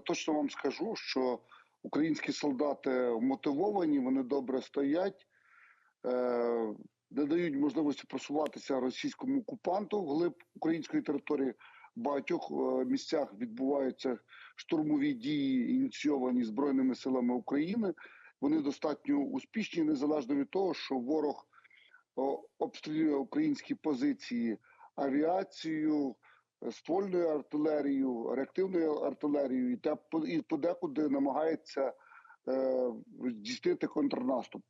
Точно вам скажу, що українські солдати мотивовані, вони добре стоять, е, не дають можливості просуватися російському окупанту вглиб української території. В багатьох е, місцях відбуваються штурмові дії, ініційовані Збройними силами України. Вони достатньо успішні, незалежно від того, що ворог обстрілює українські позиції авіацією, ствольною артилерією, реактивною артилерією, і те і подекуди намагається е, здійснити контрнаступ.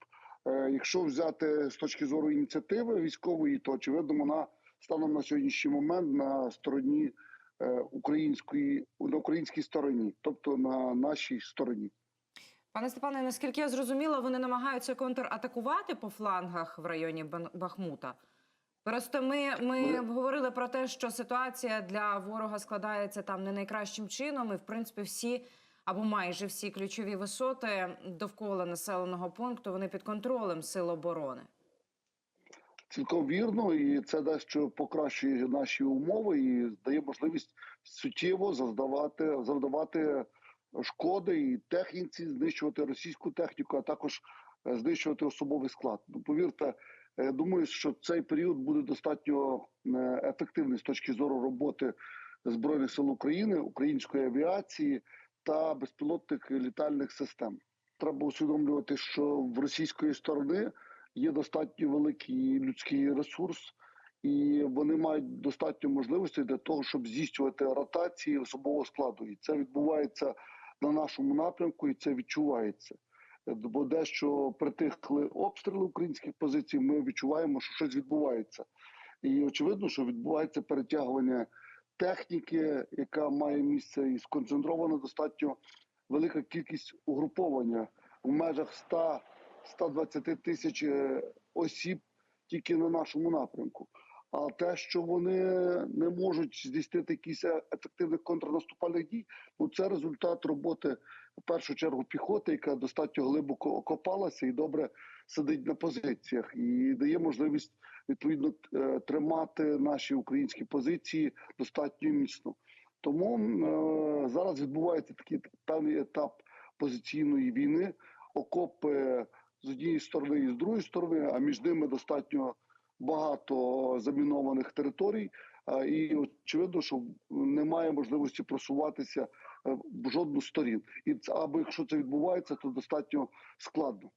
Е, якщо взяти з точки зору ініціативи військової, то очевидно вона станом на сьогоднішній момент на стороні е, української на українській стороні, тобто на нашій стороні. Пане Степане, наскільки я зрозуміла, вони намагаються контратакувати по флангах в районі Бахмута. Просто ми, ми говорили про те, що ситуація для ворога складається там не найкращим чином, і в принципі всі або майже всі ключові висоти довкола населеного пункту вони під контролем сил оборони. Цілком вірно, і це дещо покращує наші умови і дає можливість суттєво завдавати завдавати шкоди і техніці, знищувати російську техніку, а також е, знищувати особовий склад. Ну, повірте, думаю, що цей період буде достатньо е, ефективний з точки зору роботи збройних сил України, української авіації та безпілотних літальних систем. Треба усвідомлювати, що в російської сторони є достатньо великий людський ресурс, і вони мають достатньо можливостей для того, щоб здійснювати ротації особового складу. І це відбувається на нашому напрямку, і це відчувається. Бо дещо притихли обстріли українських позицій, ми відчуваємо, що щось відбувається. І очевидно, що відбувається перетягування техніки, яка має місце і сконцентрована достатньо велика кількість угруповання в межах 100 120 тисяч е, осіб тільки на нашому напрямку. А те, що вони не можуть здійснити якісь ефективних контрнаступальних дій, ну це результат роботи в першу чергу піхоти, яка достатньо глибоко окопалася і добре сидить на позиціях, і дає можливість відповідно е, тримати наші українські позиції достатньо міцно. Тому е, зараз відбувається такий певний етап позиційної війни. Окопи з однієї сторони і з другої сторони, а між ними достатньо багато замінованих територій. І очевидно, що немає можливості просуватися е, в жодну сторін. І аби якщо це відбувається, то достатньо складно.